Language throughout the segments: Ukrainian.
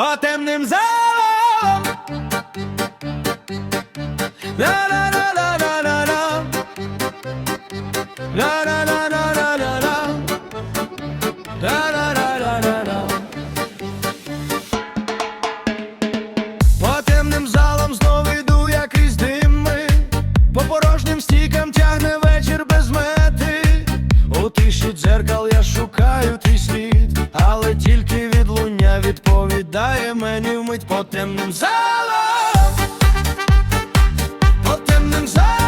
по темним залам. Ла-ла-ла-ла-ла-ла. По темним залам знову йду, я крізь дими, по порожнім стікам тягне вечір без мети. У тиші дзеркал я шукаю твій слід, але тільки відлуння відповідає мені вмить по темним залам. По темним залам.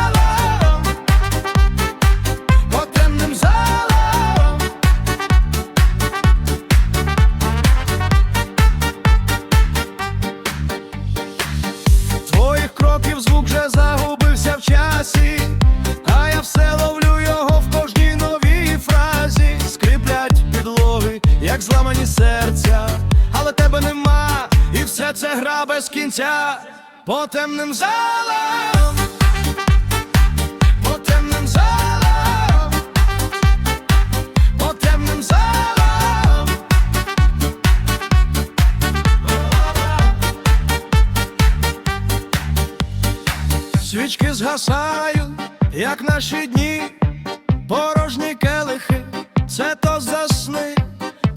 Це гра без кінця. По темним залам, по темним залам, по темним залам. Свічки згасають, як наші дні, порожні келихи, це то засни,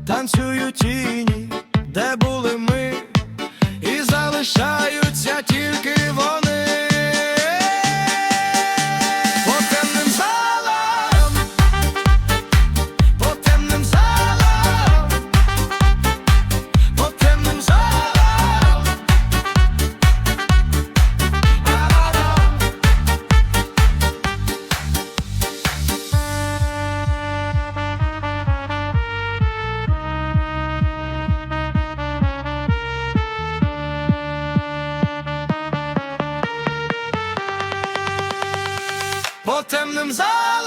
танцюють тіні, де були ми, і залишаються тільки По темним залам